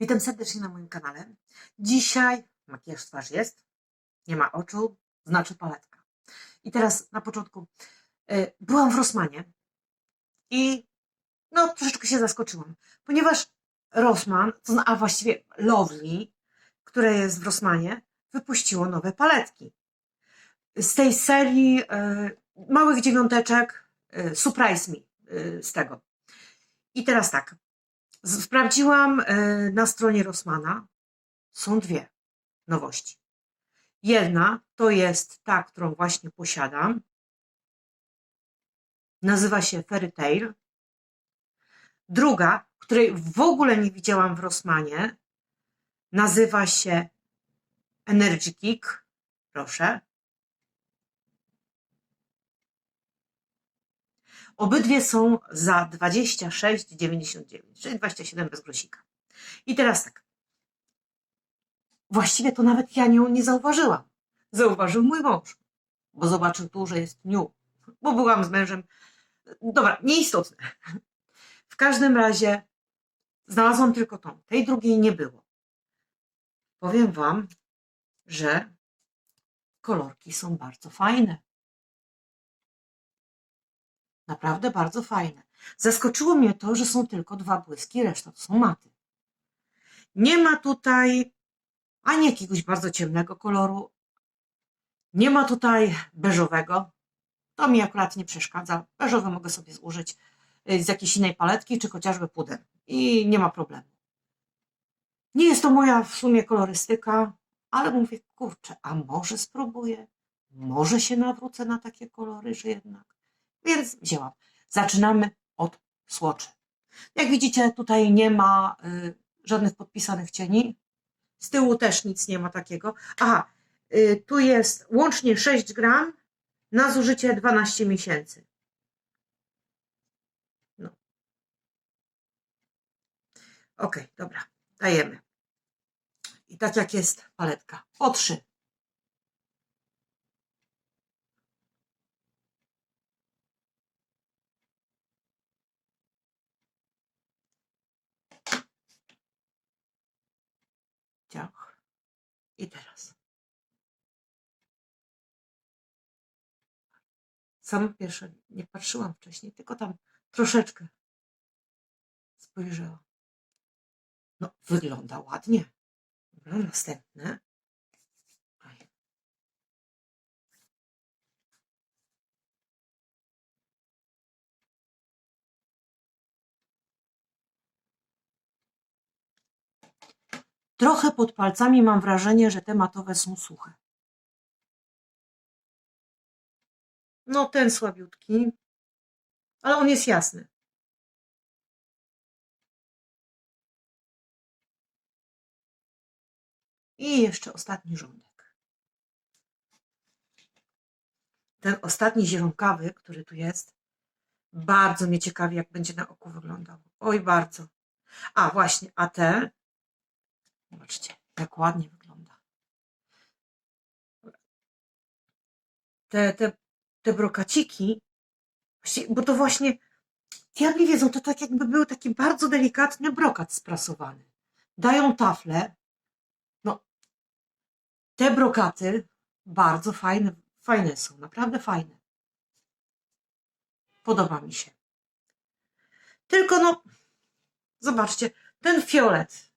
Witam serdecznie na moim kanale. Dzisiaj makijaż twarzy jest, nie ma oczu, znaczy paletka. I teraz na początku y, byłam w Rossmanie i no troszeczkę się zaskoczyłam, ponieważ zna- a właściwie Lovely, które jest w Rossmanie, wypuściło nowe paletki. Z tej serii y, małych dziewiąteczek y, Surprise Me z tego. I teraz tak, Sprawdziłam e, na stronie Rossmana. Są dwie nowości. Jedna to jest ta, którą właśnie posiadam. Nazywa się Fairy Tail. Druga, której w ogóle nie widziałam w Rossmanie, nazywa się Energy Kick. Proszę. Obydwie są za 26,99, czyli 27 bez grosika. I teraz tak. Właściwie to nawet ja nią nie zauważyłam. Zauważył mój mąż, bo zobaczył tu, że jest new. Bo byłam z mężem. Dobra, nieistotne. W każdym razie znalazłam tylko tą. Tej drugiej nie było. Powiem Wam, że kolorki są bardzo fajne. Naprawdę bardzo fajne. Zaskoczyło mnie to, że są tylko dwa błyski, reszta to są maty. Nie ma tutaj ani jakiegoś bardzo ciemnego koloru, nie ma tutaj beżowego. To mi akurat nie przeszkadza. Beżowy mogę sobie zużyć y, z jakiejś innej paletki, czy chociażby puder. I nie ma problemu. Nie jest to moja w sumie kolorystyka, ale mówię, kurczę, a może spróbuję? Może się nawrócę na takie kolory, że jednak. Więc wzięłam. Zaczynamy od słoczy. Jak widzicie, tutaj nie ma y, żadnych podpisanych cieni. Z tyłu też nic nie ma takiego. Aha, y, tu jest łącznie 6 gram na zużycie 12 miesięcy. No. Ok, dobra, dajemy. I tak jak jest paletka. Po trzy. I teraz. Sam pierwsze nie patrzyłam wcześniej, tylko tam troszeczkę spojrzałam. No, wygląda ładnie. Dobra, następne. Trochę pod palcami mam wrażenie, że te matowe są suche. No, ten słabiutki, ale on jest jasny. I jeszcze ostatni rządek. Ten ostatni zielonkawy, który tu jest, bardzo mnie ciekawi, jak będzie na oku wyglądał. Oj, bardzo. A, właśnie, a te, zobaczcie, jak ładnie wygląda. Te, te, te brokaciki, bo to właśnie, diabli wiedzą, to tak jakby był taki bardzo delikatny brokat sprasowany. Dają taflę, no, te brokaty bardzo fajne, fajne są, naprawdę fajne. Podoba mi się. Tylko no, zobaczcie, ten fiolet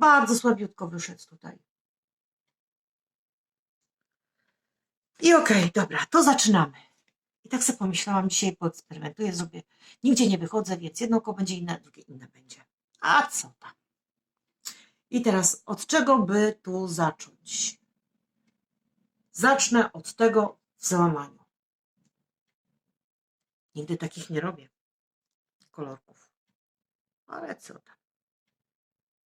bardzo słabiutko wyszedł tutaj. I okej, dobra, to zaczynamy. I tak sobie pomyślałam, dzisiaj poeksperymentuję, zrobię. Nigdzie nie wychodzę, więc jedno oko będzie inne, drugie inne będzie. A co tam? I teraz od czego by tu zacząć? Zacznę od tego w załamaniu. Nigdy takich nie robię. Kolorków. Ale co tam?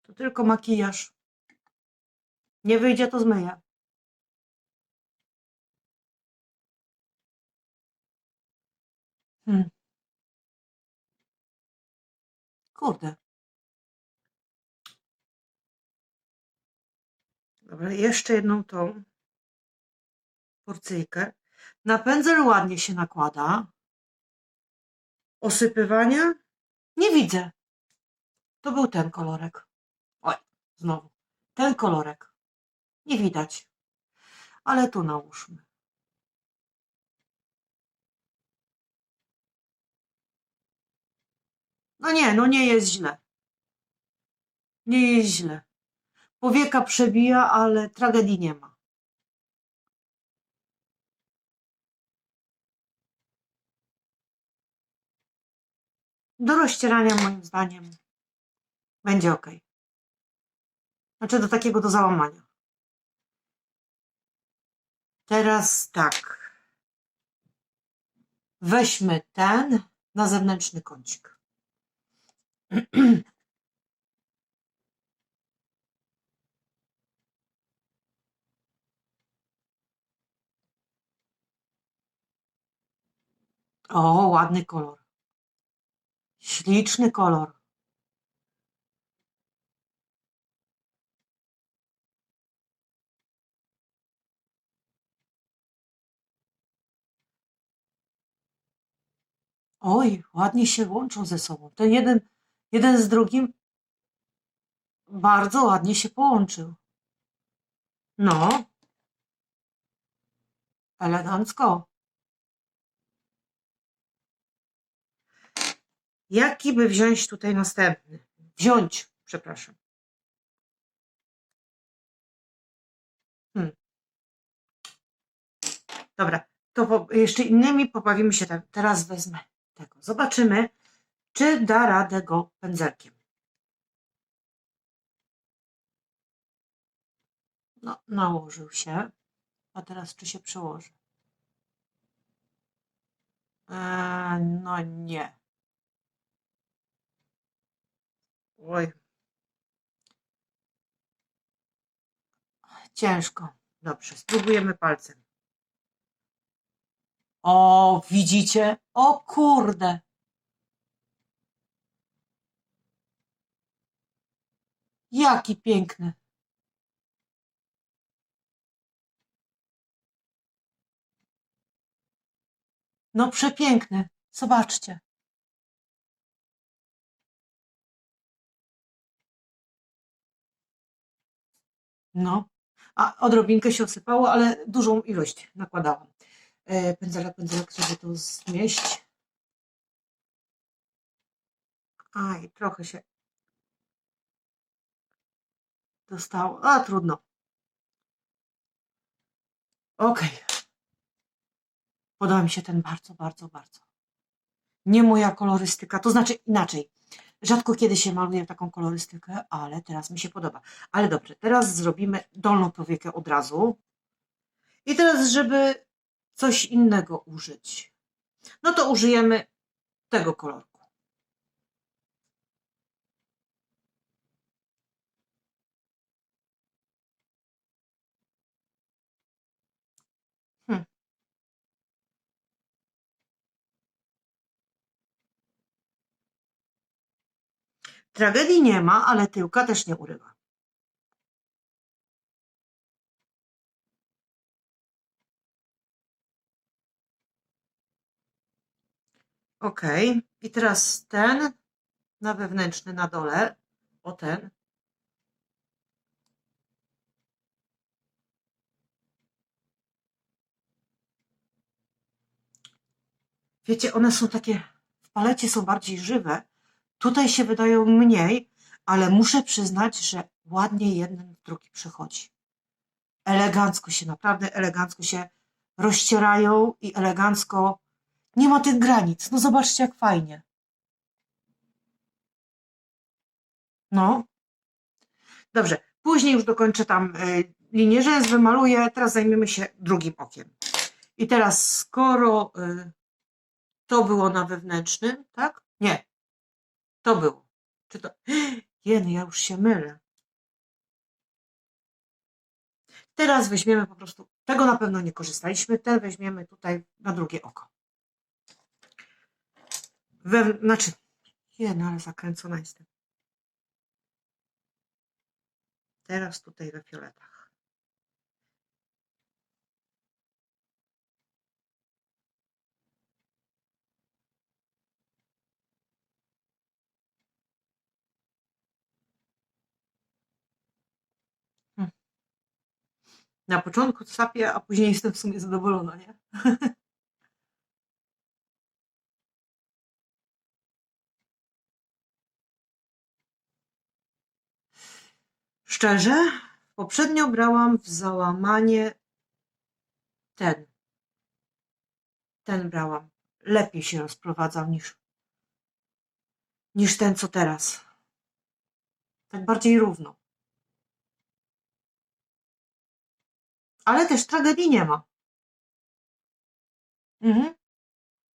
To tylko makijaż. Nie wyjdzie, to zmyję. Hmm. Kurde. Dobra, jeszcze jedną tą porcyjkę. Na pędzel ładnie się nakłada. Osypywania? Nie widzę. To był ten kolorek. Znowu. Ten kolorek. Nie widać. Ale tu nałóżmy. No nie, no nie jest źle. Nie jest źle. Powieka przebija, ale tragedii nie ma. Do rozcierania moim zdaniem będzie ok. Znaczy do takiego do załamania. Teraz tak. Weźmy ten na zewnętrzny kącik. O, ładny kolor. Śliczny kolor. Oj, ładnie się łączą ze sobą. Ten jeden, jeden z drugim bardzo ładnie się połączył. No. Elegancko. Jaki by wziąć tutaj następny? Wziąć, przepraszam. Hmm. Dobra, to po, jeszcze innymi pobawimy się. Teraz wezmę tego. Zobaczymy, czy da radę go pędzelkiem. No, nałożył się. A teraz czy się przełoży? Eee, no nie. Oj. Ciężko. Dobrze, spróbujemy palcem. O, widzicie? O kurde. Jaki piękny. No przepiękny. Zobaczcie. No. A odrobinkę się osypało, ale dużą ilość nakładałam. E, pędzelek, pędzelek, żeby to zmieść. Aj, trochę się dostało. A, trudno. Okej. Podoba mi się ten bardzo, bardzo, bardzo. Nie moja kolorystyka, to znaczy inaczej. Rzadko kiedy się maluje taką kolorystykę, ale teraz mi się podoba. Ale dobrze, teraz zrobimy dolną powiekę od razu. I teraz, żeby coś innego użyć, no to użyjemy tego kolorku. Hmm. Tragedii nie ma, ale tyłka też nie urywa. Ok. I teraz ten na wewnętrzny, na dole. O ten. Wiecie, one są takie, w palecie są bardziej żywe. Tutaj się wydają mniej, ale muszę przyznać, że ładnie jeden w drugi przechodzi. Elegancko się, naprawdę elegancko się rozcierają i elegancko nie ma tych granic. No zobaczcie, jak fajnie. No. Dobrze. Później już dokończę tam y, linię rzęs, wymaluję. Teraz zajmiemy się drugim okiem. I teraz, skoro y, to było na wewnętrznym, tak? Nie. To było. Czy to... Jeny, ja już się mylę. Teraz weźmiemy po prostu, tego na pewno nie korzystaliśmy, ten weźmiemy tutaj na drugie oko. We, znaczy, jeny, ale zakręcona jestem. Teraz tutaj we fioletach. Na początku sapię, a później jestem w sumie zadowolona, nie? Szczerze, poprzednio brałam w załamanie ten. Ten brałam. Lepiej się rozprowadzał niż, niż ten, co teraz. Tak bardziej równo. Ale też tragedii nie ma. Mhm.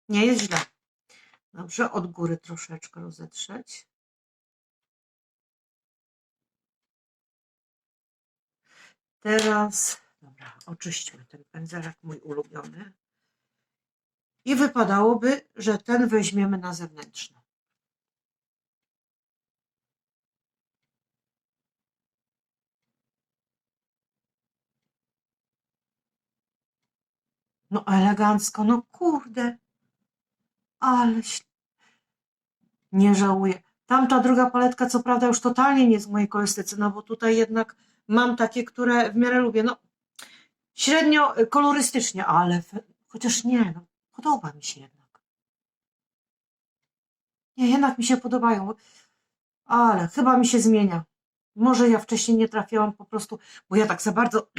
Nie jest źle. Dobrze, od góry troszeczkę rozetrzeć. Teraz, dobra, oczyśćmy ten pędzelek mój ulubiony. I wypadałoby, że ten weźmiemy na zewnętrzny. No elegancko, no kurde. Ale nie żałuję. Tamta druga paletka, co prawda, już totalnie nie w mojej kolorystyce, no bo tutaj jednak mam takie, które w miarę lubię. No, średnio y, kolorystycznie, ale chociaż nie, no, podoba mi się jednak. Nie, jednak mi się podobają, ale chyba mi się zmienia. Może ja wcześniej nie trafiałam po prostu, bo ja tak za bardzo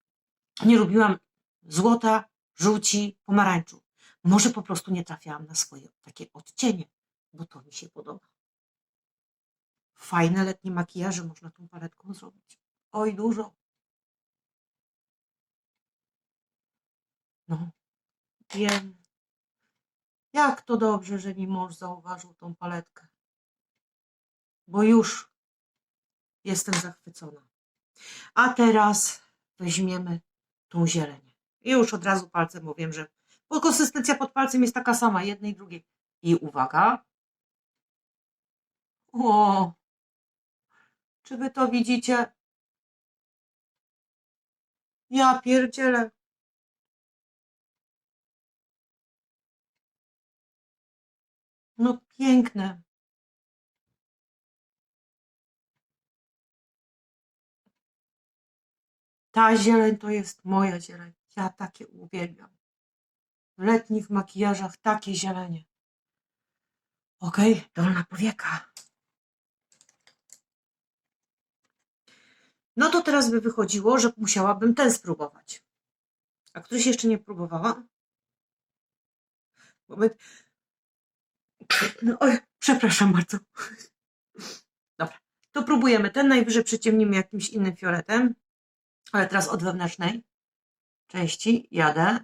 nie lubiłam złota, żółci, pomarańczu. Może po prostu nie trafiałam na swoje takie odcienie, bo to mi się podoba. Fajne letnie makijaże można tą paletką zrobić. Oj, dużo. No, wiem. Jak to dobrze, że mi mąż zauważył tą paletkę. Bo już jestem zachwycona. A teraz weźmiemy tą zieleń. I już od razu palcem mówię, że bo konsystencja pod palcem jest taka sama, jednej i drugiej. I uwaga. O, czy wy to widzicie? Ja pierdzielę. No piękne. Ta zieleń to jest moja zieleń. Ja takie uwielbiam. W letnich makijażach takie zielenie. Okej, dolna powieka. No to teraz by wychodziło, że musiałabym ten spróbować. A któryś jeszcze nie próbowała? Moment. No, oj, przepraszam bardzo. Dobra, to próbujemy. Ten najwyżej przyciemnimy jakimś innym fioletem. Ale teraz od wewnętrznej części jadę.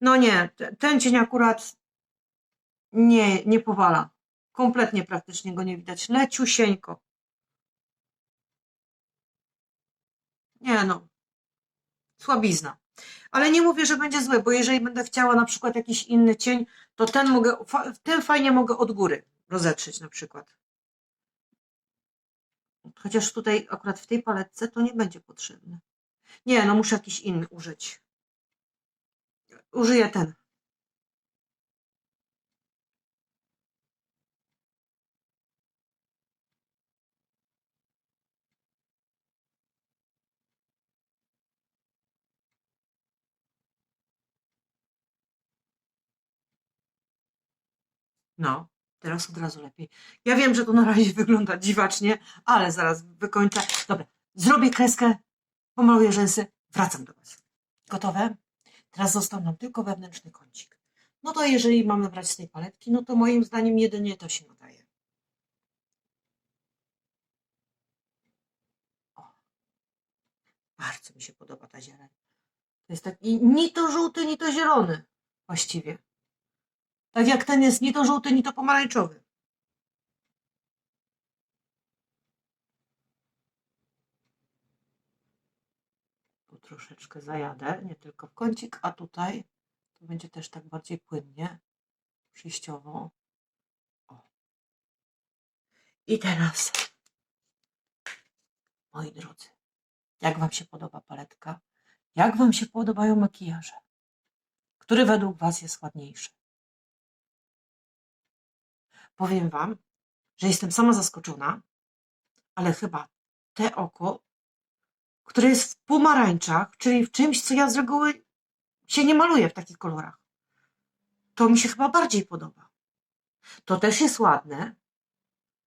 No nie, te- ten cień akurat nie, nie powala. Kompletnie praktycznie go nie widać. Leciusieńko. Nie no. Słabizna. Ale nie mówię, że będzie złe, bo jeżeli będę chciała na przykład jakiś inny cień, to ten mogę, ten fajnie mogę od góry rozetrzeć na przykład. Chociaż tutaj akurat w tej paletce to nie będzie potrzebne. Nie, no muszę jakiś inny użyć. Użyję ten. No, teraz od razu lepiej. Ja wiem, że to na razie wygląda dziwacznie, ale zaraz wykończę. Dobra, zrobię kreskę, pomaluję rzęsy, wracam do Was. Gotowe? Teraz został nam tylko wewnętrzny kącik. No to jeżeli mamy brać z tej paletki, no to moim zdaniem jedynie to się nadaje. O, bardzo mi się podoba ta zieleń. To jest taki ni to żółty, ni to zielony właściwie. Tak jak ten jest ni to żółty, ni to pomarańczowy. Tu troszeczkę zajadę, nie tylko w kącik, a tutaj to będzie też tak bardziej płynnie, przejściowo. O. I teraz, moi drodzy, jak Wam się podoba paletka? Jak Wam się podobają makijaże? Który według Was jest ładniejszy? Powiem Wam, że jestem sama zaskoczona, ale chyba te oko który jest w pomarańczach, czyli w czymś, co ja z reguły się nie maluję w takich kolorach. To mi się chyba bardziej podoba. To też jest ładne,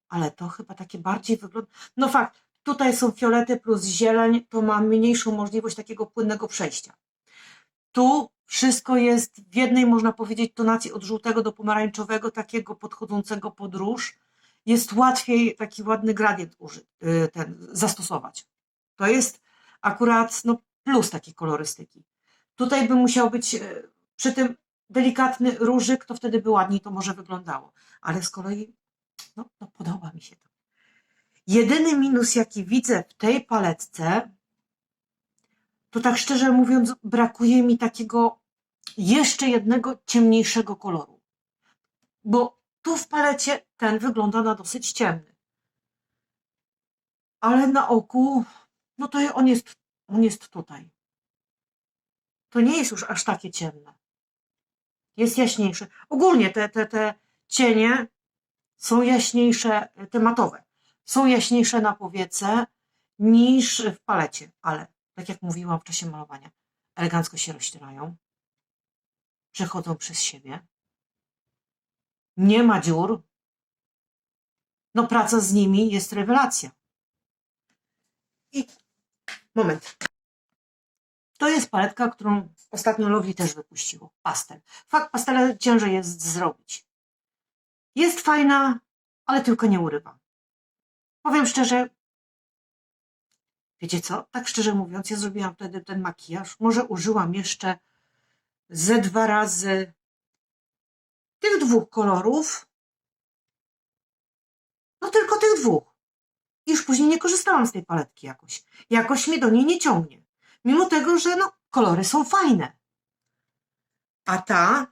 ale to chyba takie bardziej wygląda. No fakt, tutaj są fiolety plus zieleń, to ma mniejszą możliwość takiego płynnego przejścia. Tu wszystko jest w jednej, można powiedzieć, tonacji od żółtego do pomarańczowego, takiego podchodzącego pod róż. Jest łatwiej taki ładny gradient uży, y, ten, zastosować. To jest akurat no, plus takiej kolorystyki. Tutaj by musiał być y, przy tym delikatny różyk, to wtedy by ładniej to może wyglądało. Ale z kolei no, no podoba mi się to. Jedyny minus, jaki widzę w tej paletce, to tak szczerze mówiąc, brakuje mi takiego jeszcze jednego ciemniejszego koloru. Bo tu w palecie ten wygląda na dosyć ciemny. Ale na oku, no to on jest, on jest tutaj. To nie jest już aż takie ciemne. Jest jaśniejsze. Ogólnie te, te, te cienie są jaśniejsze, te matowe, są jaśniejsze na powiece niż w palecie, ale tak jak mówiłam w czasie malowania, elegancko się rozcierają, przechodzą przez siebie, nie ma dziur, no praca z nimi jest rewelacja. I moment. To jest paletka, którą ostatnio Lovely też wypuściło. Pastel. Fakt, pastele ciężej jest zrobić. Jest fajna, ale tylko nie urywa. Powiem szczerze, wiecie co? Tak szczerze mówiąc, ja zrobiłam wtedy ten makijaż. Może użyłam jeszcze ze dwa razy tych dwóch kolorów. No tylko tych dwóch. Już później nie korzystałam z tej paletki jakoś. Jakoś mnie do niej nie ciągnie. Mimo tego, że no, kolory są fajne. A ta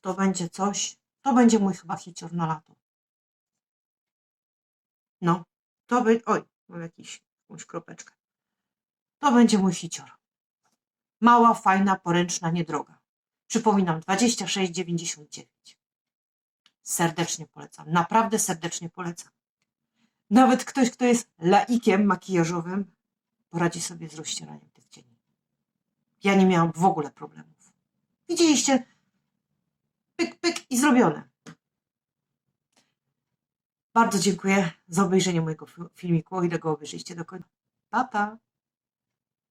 to będzie coś, to będzie mój chyba hicior na lato. No, to będzie, oj, mam jakiś, jakąś kropeczkę. To będzie mój hicior. Mała, fajna, poręczna, niedroga. Przypominam, 26,99. Serdecznie polecam, naprawdę serdecznie polecam. Nawet ktoś, kto jest laikiem makijażowym, poradzi sobie z rozcieraniem tych cieni. Ja nie miałam w ogóle problemów. Widzieliście? Pyk, pyk i zrobione. Bardzo dziękuję za obejrzenie mojego fi- filmiku, o ile go obejrzycie do końca. Pa, pa!